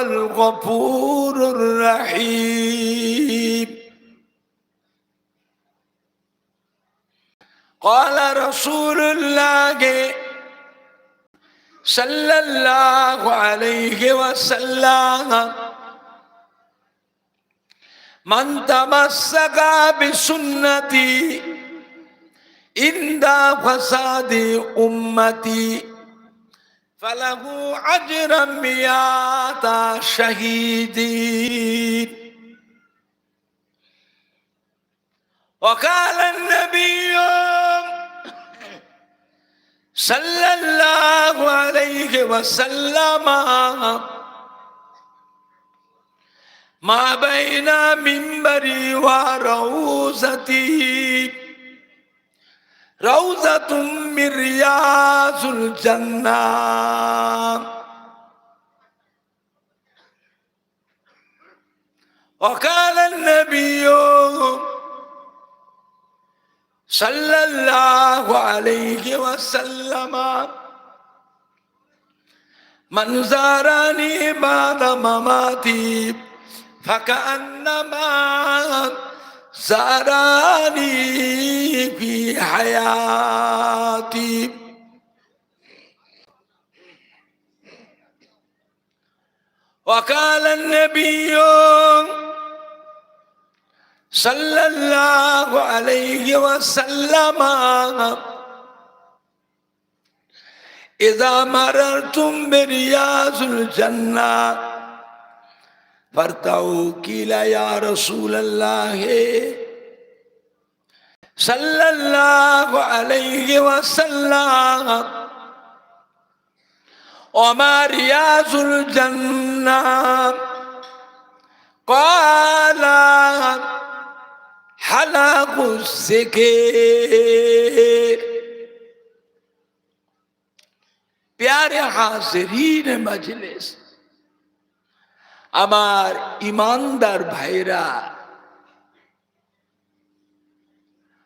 الغفور الرحيم قال رسول الله صلى الله عليه وسلم من تمسك بسنتي عند فساد امتي فله اجر مئات شهيدين. وقال النبي صلى الله عليه وسلم ما بين منبري وروزتي. روزة من رياض الجنة. وقال النبي صلى الله عليه وسلم من زارني بعد مماتي فكأنما زارني في حياتي. وقال النبي صلى الله عليه وسلم إذا مررتم برياض الجنة برتاؤ کیلا يا رسول الله. صلى الله عليه وسلم. وما رياض الجنة. قال حلق السكير پیارے حاضرین مجلس আমার ইমানদার ভাইরা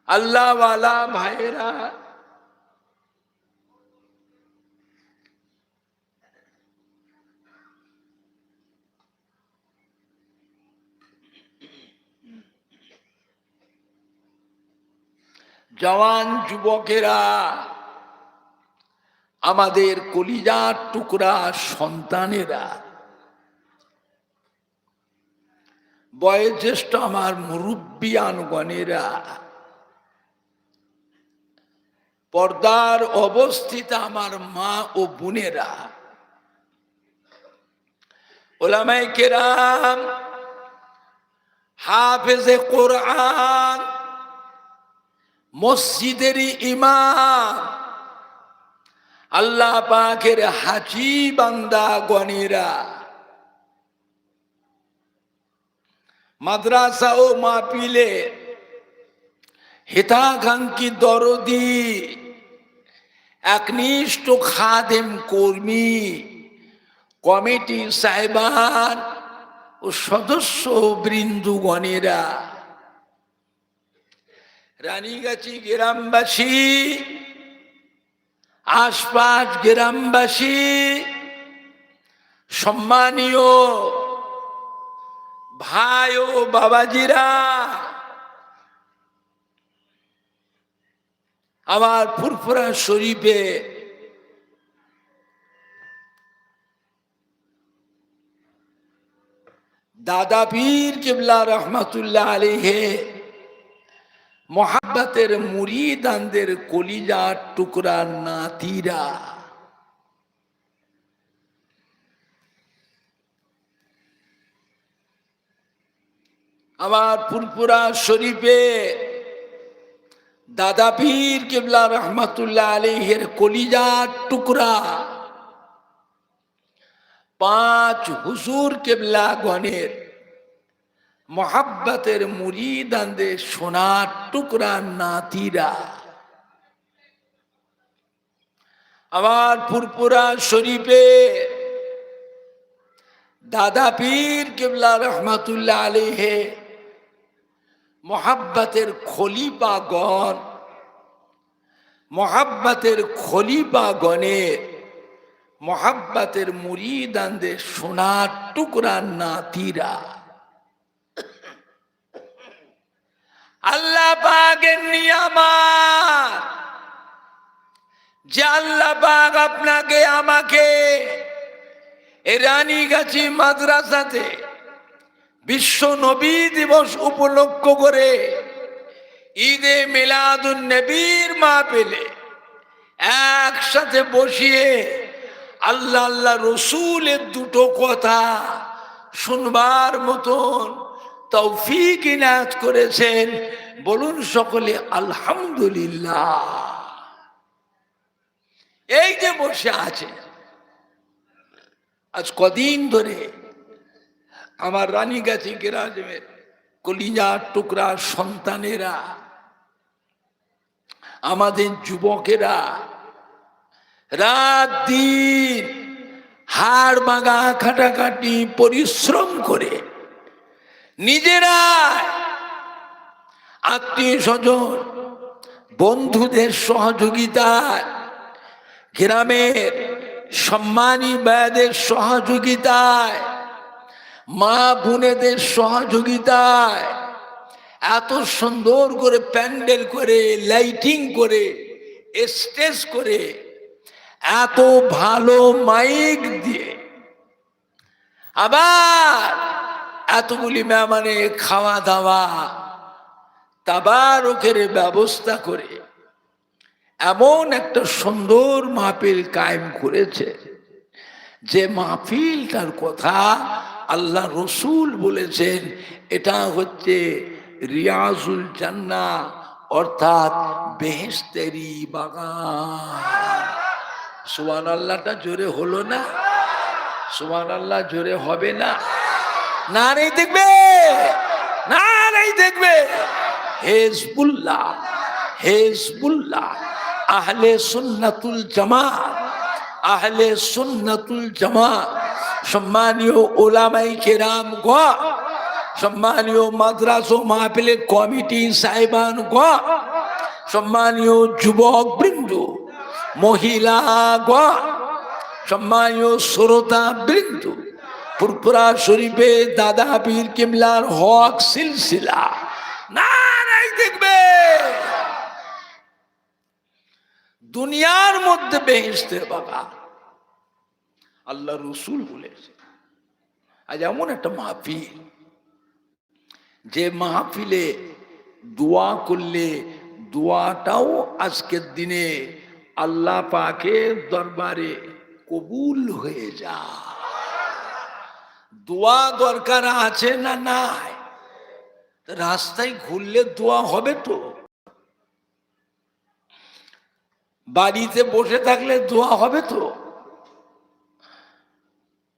আল্লাহওয়ালা ভাইরা জওয়ান যুবকেরা আমাদের কলিজার টুকরা সন্তানেরা বয়োজ্যেষ্ঠ আমার মুরব্বিয়ানগণেরা পর্দার অবস্থিত আমার মা ও বোনেরা ওলামাই কেরাম, হাফেজে কোরআন, মসজিদের ইমাম, আল্লাহ পাকের হাজি বান্দা গণেরা। মাদ্রাসা ও মাপিলে হিতাকাঙ্ক্ষী দরদি, একনিষ্ঠ খাদেম কর্মী, কমিটি সাহেবান ও সদস্য বৃন্দুগণেরা রানীগাছি গ্রামবাসী, আশপাশ গ্রামবাসী, সম্মানীয় ভাই ও বাবাজিরা, আমার ফুরফুরা শরীফে দাদা পীর কিবলা রহমতুল্লাহ আলিহে মোহাব্বতের মুরিদানদের কলিজার টুকরা নাতিরা। আমার ফুরপুরা শরীফে দাদা পীর কেবলা রহমতুল্লাহ আলহের কলিজার টুকরা, পাঁচ হুসুর কেবলা গণের মহাব্বতের মুরিদানদের সোনার টুকরা নাতিরা। আমার ফুরপুরা শরীফে দাদা পীর কেবলা রহমাতুল্লাহ আলিহে মহাব্বতের খলিফাগণ, মহাব্বতের খলিফাগণের, মহাব্বাতের মুরিদানদের সোনার টুকরা নাতিরা। আল্লাহ পাকের নিয়ামাত, যে আল্লাহ আপনাকে, আমাকে রানীগাছি মাদ্রাসাতে বিশ্ব নবী দিবস উপলক্ষ করে ঈদে মিলাদুন নবীর মা পেলে একসাথে বসিয়ে আল্লাহ আল্লাহ রসুলের দুটো কথা শুনবার মতন তৌফিক ইনাত করেছেন। বলুন সকলে, আলহামদুলিল্লাহ। এই যে বসে আছে, আজ কদিন ধরে আমার রানী রানীগাছি গ্রামের কলিজার টুকরা সন্তানেরা, আমাদের যুবকেরা, রাত দিন হাড় ভাঙা, খাটাখাটি, পরিশ্রম করে নিজেরা আত্মীয় স্বজন বন্ধুদের সহযোগিতায়, গ্রামের সম্মানী ব্যয়দের সহযোগিতায় মা বোনেদের সহযোগিতায় এত সুন্দর করে প্যান্ডেল করে, লাইটিং করে, স্টেজ করে, এত ভালো মাইক দিয়ে। আবার এতগুলি মেহমানে খাওয়া দাওয়া তাবারকের ব্যবস্থা করে এমন একটা সুন্দর মাহফিল কায়েম করেছে যে মাহফিলটার কথা আল্লাহ রসুল বলেছেন, এটা হচ্ছে রিয়াজুল জান্না, অর্থাৎ বেহেস্তেরি বাগান। সুবান আল্লাহটা জোরে হলো না? সুবান আল্লাহ জোরে হবে না? না নেই দেখবে না নেই দেখবে। হেজবুল্লাহ হেজবুল্লাহ, আহলে সুন্নাতুল জামাত, আহলে সুন্নাতুল জামাত। সম্মানীয় ওলামাই কেরাম গ, সম্মানীয় মাদ্রাস ও মাহফিলের কমিটি সাহেবান গ, সম্মানীয় যুবক বৃন্দ, মহিলা গ, সম্মানীয় শ্রোতা বৃন্দ পুরপুরা শরীফে দাদা পীর কিমলার হক সিলসিলা। না নাই দেখবে। দুনিয়ার মধ্যে বেহেস্তের বাবা আল্লাহ রসুল বলেছে আজ এমন একটা মাহফিল। যে মাহফিলে দোয়া করলে দোয়াটাও আজকের দিনে আল্লাহ পাকের দরবারে কবুল হয়ে যায়। দোয়া দরকার আছে না নাই? রাস্তায় ঘুরলে দোয়া হবে তো? বাড়িতে বসে থাকলে দোয়া হবে তো?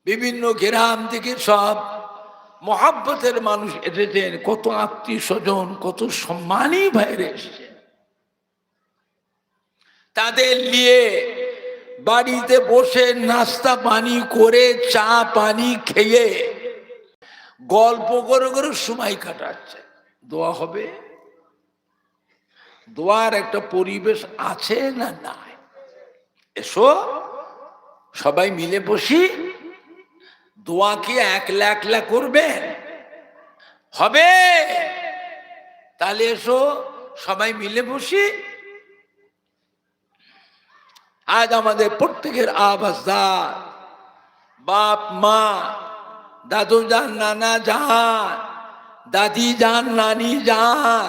বিভিন্ন গ্রাম থেকে সব মহাব্বতের মানুষ এসেছেন, কত আত্মীয় স্বজন, কত সম্মানী বাইরে তাদের নিয়ে বাড়িতে বসে নাস্তা পানি করে, চা পানি খেয়ে গল্প করে করে সময় কাটাচ্ছে। দোয়া হবে? দোয়ার একটা পরিবেশ আছে না নাই? এসো, সবাই মিলে বসি। দোয়া কি একলা একলা করবে? হবে? তাহলে এসো, সবাই মিলে বসি। আজ আমাদের প্রত্যেকের আবাসদার বাপ, মা, দাদু যান, নানা যান, দাদি যান, নানি যান,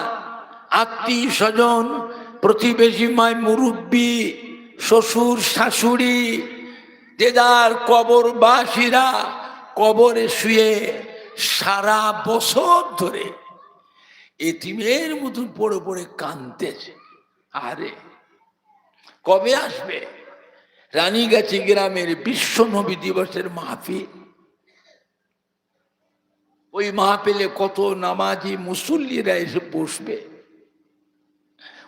আত্মীয় স্বজন, প্রতিবেশী মায় মুরব্বী, শ্বশুর, শাশুড়ি যার কবরবাসীরা কবরে শুয়ে সারা বছর ধরে এতিমের মতন পড়ে পড়ে কানতেছে আরে, কবে আসবে? রানীগাছি গ্রামের বিশ্ব নবী দিবসের মাহফিল। ওই মাহফিলে কত নামাজি মুসল্লিরা এসে বসবে।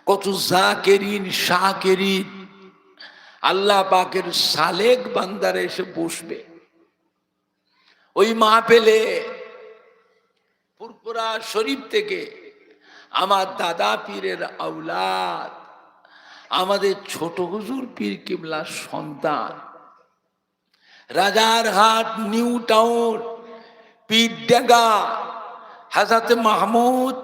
কত জাকেরিন শাকেরিন আল্লাহ পাকের সালেক বান্দারা এসে বসবে। ওই মা পেলে পুরপুরা শরীফ থেকে আমার দাদা পীরের আউলাদ আমাদের ছোট হুজুর পীর কিমলার সন্তান রাজারহাট নিউ টাউন, পীরডাঙ্গা হাজাতে মাহমুদ